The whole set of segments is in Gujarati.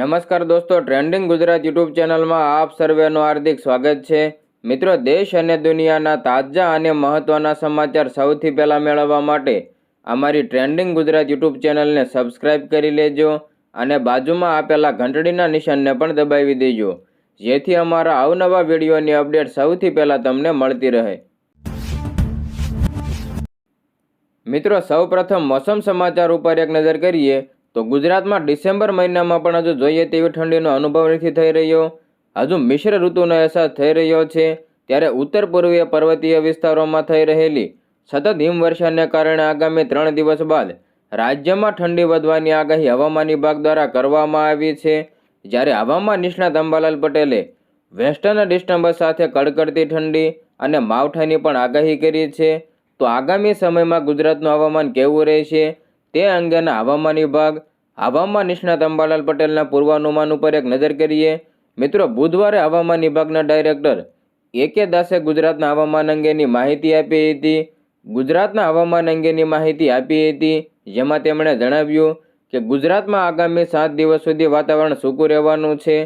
નમસ્કાર દોસ્તો ટ્રેન્ડિંગ ગુજરાત યુટ્યુબ ચેનલમાં આપ સર્વેનું હાર્દિક સ્વાગત છે. મિત્રો, દેશ અને દુનિયાના તાજા અને મહત્ત્વના સમાચાર સૌથી પહેલાં મેળવવા માટે અમારી ટ્રેન્ડિંગ ગુજરાત યુટ્યુબ ચેનલને સબસ્ક્રાઇબ કરી લેજો અને બાજુમાં આપેલા ઘંટડીના નિશાનને પણ દબાવી દેજો, જેથી અમારા અવનવા વિડીયોની અપડેટ સૌથી પહેલાં તમને મળતી રહે. મિત્રો, સૌપ્રથમ મોસમ સમાચાર ઉપર એક નજર કરીએ તો ગુજરાતમાં ડિસેમ્બર મહિનામાં પણ હજુ જોઈએ તેવી ઠંડીનો અનુભવ નથી થઈ રહ્યો. હજુ મિશ્ર ઋતુનો અહેસાસ થઈ રહ્યો છે, ત્યારે ઉત્તર પૂર્વીય પર્વતીય વિસ્તારોમાં થઈ રહેલી સતત હિમવર્ષાને કારણે આગામી ત્રણ દિવસ બાદ રાજ્યમાં ઠંડી વધવાની આગાહી હવામાન વિભાગ દ્વારા કરવામાં આવી છે. જ્યારે હવામાન નિષ્ણાત અંબાલાલ પટેલે વેસ્ટર્ન ડિસ્ટર્બન્સ સાથે કડકડતી ઠંડી અને માવઠાની પણ આગાહી કરી છે, તો આગામી સમયમાં ગુજરાતનું હવામાન કેવું રહેશે? તે અંગેના હવામાન વિભાગ, હવામાન નિષ્ણાત અંબાલાલ પટેલના પૂર્વાનુમાન ઉપર એક નજર કરીએ. મિત્રો, બુધવારે હવામાન વિભાગના ડાયરેક્ટર એ કે દાસે ગુજરાતના હવામાન અંગેની માહિતી આપી હતી. ગુજરાતના હવામાન અંગેની માહિતી આપી હતી, જેમાં તેમણે જણાવ્યું કે ગુજરાતમાં આગામી સાત દિવસ સુધી વાતાવરણ સૂકું રહેવાનું છે.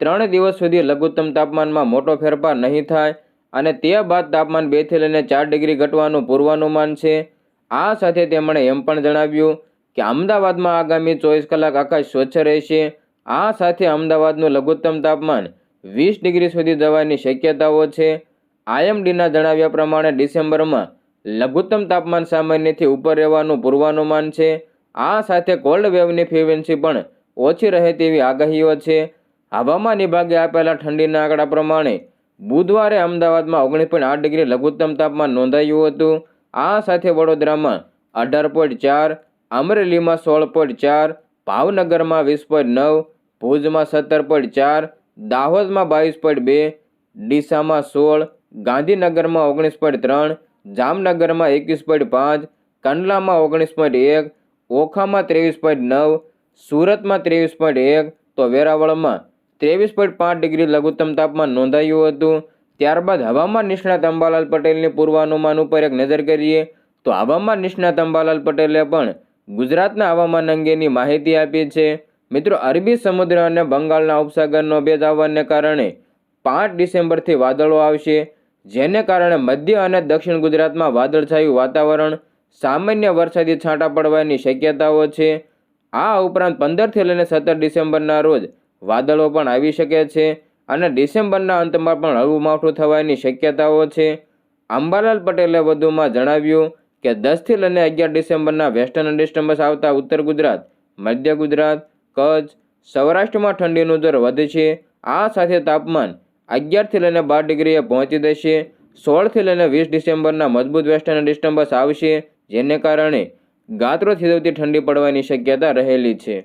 ત્રણ દિવસ સુધી લઘુત્તમ તાપમાનમાં મોટો ફેરફાર નહીં થાય અને તે બાદ તાપમાન બેથી લઈને ચાર ડિગ્રી ઘટવાનું પૂર્વાનુમાન છે. આ સાથે તેમણે એમ પણ જણાવ્યું કે અમદાવાદમાં આગામી ચોવીસ કલાક આકાશ સ્વચ્છ રહેશે. આ સાથે અમદાવાદનું લઘુત્તમ તાપમાન વીસ ડિગ્રી સુધી જવાની શક્યતાઓ છે. આઈએમડીના જણાવ્યા પ્રમાણે ડિસેમ્બરમાં લઘુત્તમ તાપમાન સામાન્યથી ઉપર રહેવાનું પૂર્વાનુમાન છે. આ સાથે કોલ્ડ વેવની ફ્રીક્વન્સી પણ ઓછી રહે તેવી આગાહીઓ છે. હવામાન વિભાગે આપેલા ઠંડીના આંકડા પ્રમાણે બુધવારે અમદાવાદમાં ઓગણીસ પોઈન્ટ આઠ ડિગ્રી લઘુત્તમ તાપમાન નોંધાયું હતું. આ સાથે વડોદરામાં અઢાર પોઈન્ટ ચાર, અમરેલીમાં સોળ પોઈન્ટ ચાર, ભાવનગરમાં વીસ પોઈન્ટ નવ, ભુજમાં સત્તર પોઈન્ટ ચાર, દાહોદમાં બાવીસ પોઈન્ટ બે, ડીસામાં સોળ, ગાંધીનગરમાં ઓગણીસ પોઈન્ટ ત્રણ, જામનગરમાં એકવીસ પોઈન્ટ પાંચ, કંડલામાં ઓગણીસ પોઈન્ટ એક, ઓખામાં ત્રેવીસ પોઈન્ટ નવ, સુરતમાં ત્રેવીસ પોઈન્ટ એક, તો વેરાવળમાં ત્રેવીસ પોઈન્ટ પાંચ ડિગ્રી લઘુત્તમ તાપમાન નોંધાયું હતું. ત્યારબાદ હવામાન નિષ્ણાત અંબાલાલ પટેલની પૂર્વાનુમાન ઉપર એક નજર કરીએ, તો હવામાન નિષ્ણાત અંબાલાલ પટેલે પણ ગુજરાતના હવામાન અંગેની માહિતી આપી છે. મિત્રો, અરબી સમુદ્ર અને બંગાળના ઉપસાગરનો ભેદ આવવાને કારણે પાંચ ડિસેમ્બરથી વાદળો આવશે, જેને કારણે મધ્ય અને દક્ષિણ ગુજરાતમાં વાદળછાયું વાતાવરણ, સામાન્ય વરસાદી છાંટા પડવાની શક્યતાઓ છે. આ ઉપરાંત પંદરથી લઈને સત્તર ડિસેમ્બરના રોજ વાદળો પણ આવી શકે છે. અને ડિસેમ્બરના અંતમાં પણ હળવું માવઠું થવાની શક્યતાઓ છે. અંબાલાલ પટેલે વધુમાં જણાવ્યું કે દસથી લઈને અગિયાર ડિસેમ્બરના વેસ્ટર્ન ડિસ્ટર્બન્સ આવતા ઉત્તર ગુજરાત, મધ્ય ગુજરાત, કચ્છ, સૌરાષ્ટ્રમાં ઠંડીનું દર વધશે આ સાથે તાપમાન અગિયારથી લઈને બાર ડિગ્રીએ પહોંચી જશે. સોળથી લઈને વીસ ડિસેમ્બરના મજબૂત વેસ્ટર્ન ડિસ્ટર્બન્સ આવશે, જેને કારણે ગાત્રો થીજવતી ઠંડી પડવાની શક્યતા રહેલી છે.